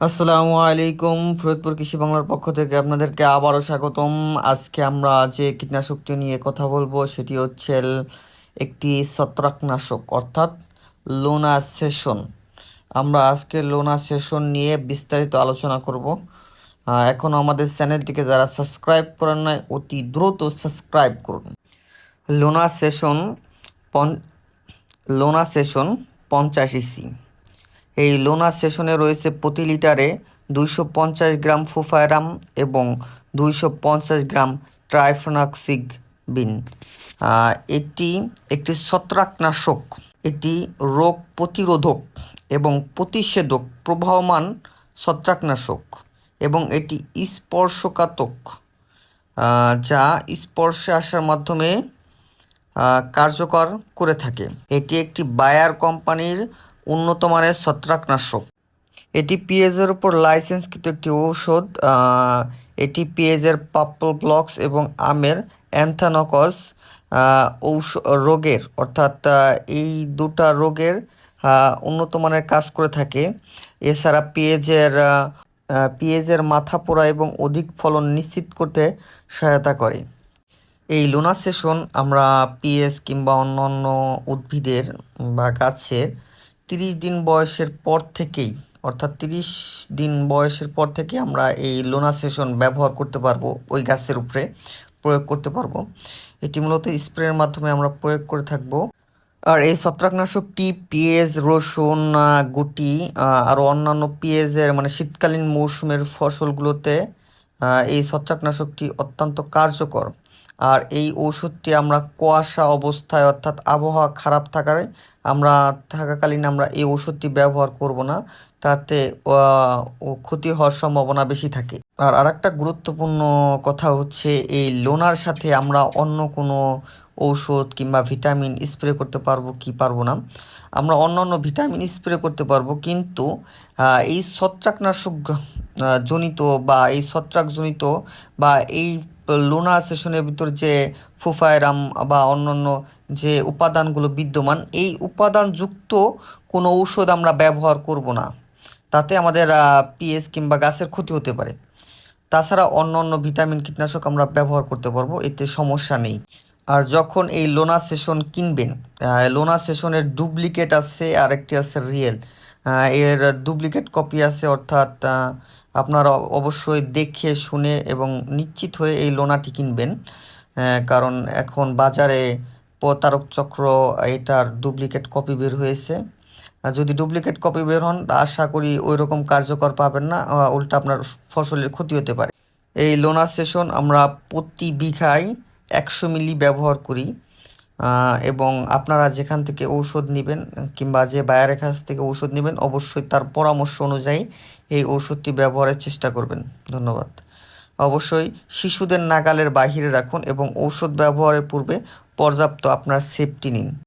আসসালামু আলাইকুম, ফরিদপুর কৃষি বাংলার পক্ষ থেকে আপনাদেরকে আবারও স্বাগতম। আজকে আমরা যে কীটনাশকটি নিয়ে কথা বলব, সেটি হচ্ছে একটি ছত্রাকনাশক, অর্থাৎ লোনা সেশন আমরা আজকে লোনা সেশন নিয়ে বিস্তারিত আলোচনা করব। এখন আমাদের চ্যানেলটিকে যারা সাবস্ক্রাইব করেন নাই, অতি দ্রুত সাবস্ক্রাইব করুন। লোনা সেশন পন লোনা সেশন পঞ্চাশ ইসি। এই লোনা সেশনে রয়েছে প্রতি লিটারে দুইশো পঞ্চাশ গ্রাম ফুফায়রাম এবং দুইশো পঞ্চাশ গ্রাম ট্রাইফোনাক্সিক বিন। এটি একটি ছত্রাকনাশক, এটি রোগ প্রতিরোধক এবং প্রতিষেধক প্রবাহমান ছত্রাকনাশক এবং এটি স্পর্শকাতক যা স্পর্শে আসার মাধ্যমে কার্যকর করে থাকে। এটি একটি বায়ার কোম্পানির উন্নত মানের ছত্রাকনাশক। এটি পিএজের উপর লাইসেন্সকৃত একটি ঔষধ এটি পিএজের পাপ্পল ব্লকস এবং আমের অ্যান্থানকস ঔষ, রোগের, অর্থাৎ এই দুটা রোগের উন্নত মানের কাজ করে থাকে। এছাড়া পিএজের পিএজের মাথা পোড়া এবং অধিক ফলন নিশ্চিত করতে সহায়তা করে। এই লোনা সেশন আমরা পিএস কিংবা অন্যান্য উদ্ভিদের বা গাছের তিরিশ দিন বয়সের পর থেকেই, অর্থাৎ তিরিশ দিন বয়সের পর থেকে আমরা এই লোনা সেশন ব্যবহার করতে পারব, ওই গাছের উপরে প্রয়োগ করতে পারব। এটি মূলত স্প্রের মাধ্যমে আমরা প্রয়োগ করে থাকব। আর এই ছত্রাকনাশকটি পেঁয়াজ রসুন গুটি আরও অন্যান্য পেঁয়াজের মানে শীতকালীন মৌসুমের ফসলগুলোতে এই ছত্রাকনাশকটি অত্যন্ত কার্যকর। আর এই ওষুধটি আমরা কুয়াশা অবস্থায় অর্থাৎ আবহাওয়া খারাপ থাকায় আমরা থাকাকালীন আমরা এই ওষুধটি ব্যবহার করব না। তাতে ক্ষতি হওয়ার সম্ভাবনা বেশি থাকে। আর আরেকটা গুরুত্বপূর্ণ কথা হচ্ছে এই লোনার সাথে আমরা অন্য কোনো ঔষধ কিংবা ভিটামিন স্প্রে করতে পারব কি পারব না। আমরা অন্য অন্য ভিটামিন স্প্রে করতে পারব, কিন্তু এই ছত্রাকনাশক জনিত বা এই ছত্রাকজনিত বা এই লোনা সেশনের ভিতর যে ফুফায়রাম বা অন্যান্য যে উপাদানগুলো বিদ্যমান, এই উপাদানযুক্ত কোনো ঔষধ আমরা ব্যবহার করব না। তাতে আমাদের পিএস কিংবা গাছের ক্ষতি হতে পারে। তাছাড়া অন্য অন্য ভিটামিন, কীটনাশক আমরা ব্যবহার করতে পারব, এতে সমস্যা নেই। আর যখন এই লোনা সেশন কিনবেন লোনা সেশনের ডুপ্লিকেট আছে আর একটি আছে রিয়েল এর ডুপ্লিকেট কপি আছে, অর্থাৎ আপনারা অবশ্যই দেখে, শুনে এবং নিশ্চিত হয়ে এই লোনাটি কিনবেন কারণ এখন বাজারে প্রতারক চক্র এটার ডুপ্লিকেট কপি বের হয়েছে। যদি ডুপ্লিকেট কপি বের হন, আশা করি ওই রকম কার্যকর পাবেন না উল্টা আপনার ফসলের ক্ষতি হতে পারে। এই লোনা সেশন আমরা প্রতি বিঘায় একশো মিলি ব্যবহার করি। এবং আপনারা যেখান থেকে ঔষধ নেবেন কিংবা যে বায়ারের কাছ থেকে ঔষধ নেবেন, অবশ্যই তার পরামর্শ অনুযায়ী এই ঔষধটি ব্যবহারের চেষ্টা করবেন। ধন্যবাদ। অবশ্যই শিশুদের নাগালের বাহিরে রাখুন এবং ঔষধ ব্যবহারের পূর্বে পর্যাপ্ত আপনার সেফটি নিন।